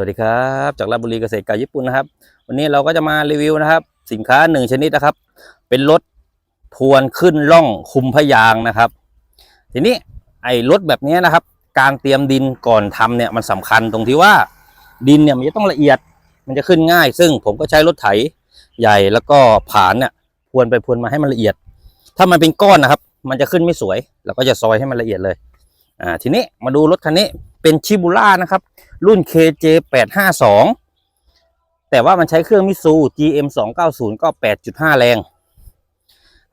สวัสดีครับจากราชบุรีเกษตรกาญี่ปุ่นนะครับ วันนี้เราก็จะมารีวิวนะครับ สินค้าหนึ่งชนิดนะครับ เป็นรถทวนขึ้นล่องคุมพยางนะครับ ทีนี้ไอ้รถแบบนี้นะครับ การเตรียมดินก่อนทำเนี่ยมันสำคัญตรงที่ว่าดินเนี่ยมันจะต้องละเอียดมันจะขึ้นง่าย ซึ่งผมก็ใช้รถไถใหญ่แล้วก็ผานเนี่ยพรวนไปพรวนมาให้มันละเอียด ถ้ามันเป็นก้อนนะครับ มันจะขึ้นไม่สวยเราก็จะซอยให้มันละเอียดเลยอ่าทีนี้มาดูรถคันนี้เป็นชิบูล่านะครับ รุ่น KJ 852 แต่ว่ามันใช้เครื่องมิซู GM 290 ก็ 8.5 แรง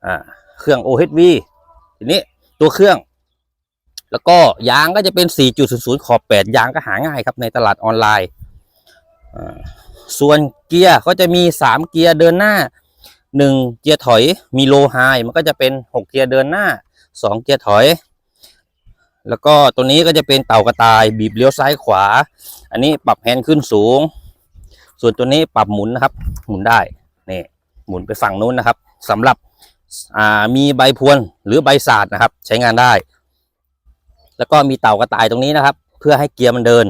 อ่า เครื่อง OHV ทีนี้ตัวเครื่อง แล้วก็ยางก็จะเป็น 4.00 ขอบ 8 ยางก็หาง่ายครับในตลาดออนไลน์ ส่วนเกียร์ก็จะมี 3 เกียร์เดินหน้า 1 เกียร์ถอย มีโลไฮมันก็จะเป็น 6 เกียร์เดินหน้า 2 เกียร์ถอย แล้วก็ตัวนี้ก็จะเป็นเต่ากระต่าย บีบเลี้ยวซ้ายขวา อันนี้ปรับแฮนด์ขึ้นสูง ส่วนตัวนี้ปรับหมุนนะครับ หมุนได้นี่หมุนไปฝั่งนู้นนะครับสำหรับอ่ามีใบพรวนหรือใบศาสาดนะครับ ใช้งานได้ แล้วก็มีเต่ากระต่ายตรงนี้นะครับ เพื่อให้เกียร์มันเดิน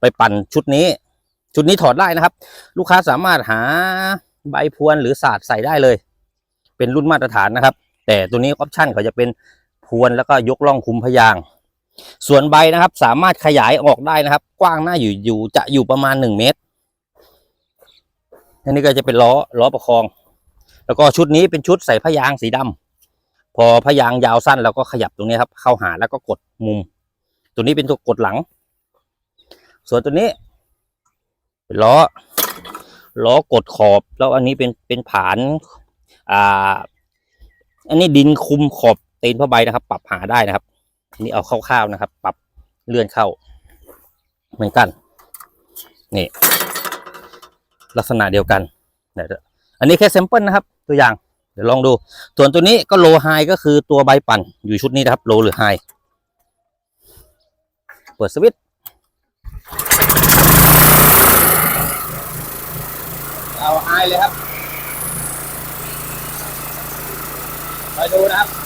ไปปั่นชุดนี้ ชุดนี้ถอดได้นะครับ ลูกค้าสามารถหาใบพรวนหรือศาสาดใส่ได้เลย เป็นรุ่นมาตรฐานนะครับ แต่ตัวนี้ออปชั่นเขาจะเป็นพรวนแล้วก็ยกล่องคุมพยาง ส่วนใบนะครับ สามารถขยายออกได้นะครับ กว้างหน้าอยู่อยู่จะอยู่ประมาณหนึ่งเมตรอันนี้ก็จะเป็นล้อล้อประคอง แล้วก็ชุดนี้เป็นชุดใส่พยางสีดำพอพยางยาวสั้นเราก็ขยับตรงนี้ครับ เข้าหาแล้วก็กดมุม ตัวนี้เป็นตัวกดหลัง ส่วนตัวนี้ เป็นล้อล้อกดขอบ แล้วอันนี้เป็นเป็นผานอ่าอันนี้ดินคุมขอบตีนผ้าใบนะครับ ปรับหาได้นะครับ นี่เอาคร่าวๆนะครับ ปรับเลื่อนเข้า เหมือนกัน นี่ ลักษณะเดียวกันเดี๋ยวอันนี้แค่เซมเปิลนะครับ ตัวอย่าง เดี๋ยวลองดู ส่วนตัวนี้ก็โลไฮก็คือตัวใบปั่นอยู่ชุดนี้นะครับ โลหรือไฮเปิดสวิตช์เอาไฮเลยครับไปดูนะครับ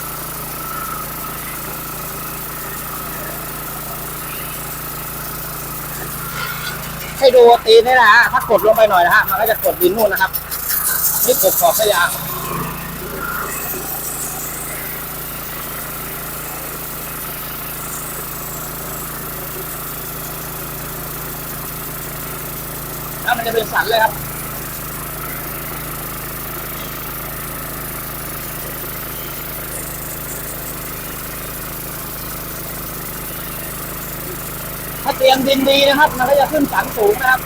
ให้ดูตีนนี่นะฮะถ้ากดลงไปหน่อยนะฮะมันก็จะกดดินนู่นนะครับนี่กดขอบพยางแล้วมันจะเป็นสันเลยครับ เตรียมดินดีนะครับ มันก็จะขึ้นสันสูงนะครับ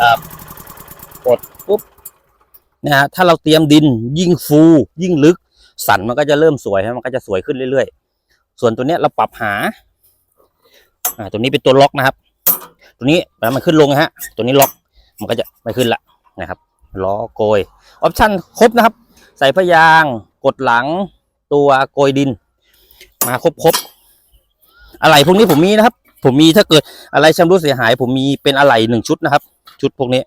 ครับกดปุ๊บนี่ยฮะถ้าเราเตรียมดินยิ่งฟู ยิ่งลึก สันมันก็จะเริ่มสวยฮะมันก็จะสวยขึ้นเรื่อยๆ ส่วนตัวเนี้ยเราปรับหา อ่าตัวนี้เป็นตัวล็อกนะครับ ตัวนี้แล้วมันขึ้นลงนะฮะ ตัวนี้ล็อกมันก็จะไม่ขึ้นละนะครับล้อโกยออปชั่นครบนะครับ ใส่พยางกดหลังตัวโกยดิน มาครบครบๆอะไรพวกนี้ผมมีนะครับ ผมมีถ้าเกิดอะไรชำรุดเสียหาย ผมมีเป็นอะไรหนึ่งชุดนะครับ ชุดพวกนี้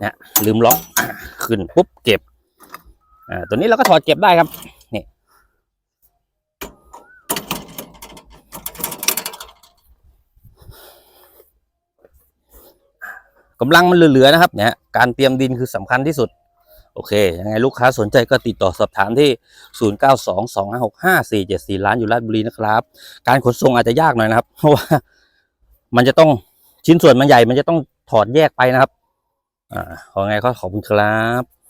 เนี่ยลืมล็อกขึ้นปุ๊บเก็บอ่าตัวนี้เราก็ถอดเก็บได้ครับนี่กำลังมันเหลือๆนะครับเนี่ยการเตรียมดินคือสำคัญที่สุด โอเค ยังไงลูกค้าสนใจก็ติดต่อสอบถามที่ 0922565474ล้านอยู่ราชบุรีนะครับ การขนส่งอาจจะยากหน่อยนะครับ เพราะว่ามันจะต้อง ชิ้นส่วนมันใหญ่มันจะต้องถอดแยกไปนะครับ อ่าขอไงก็ขอบคุณครับ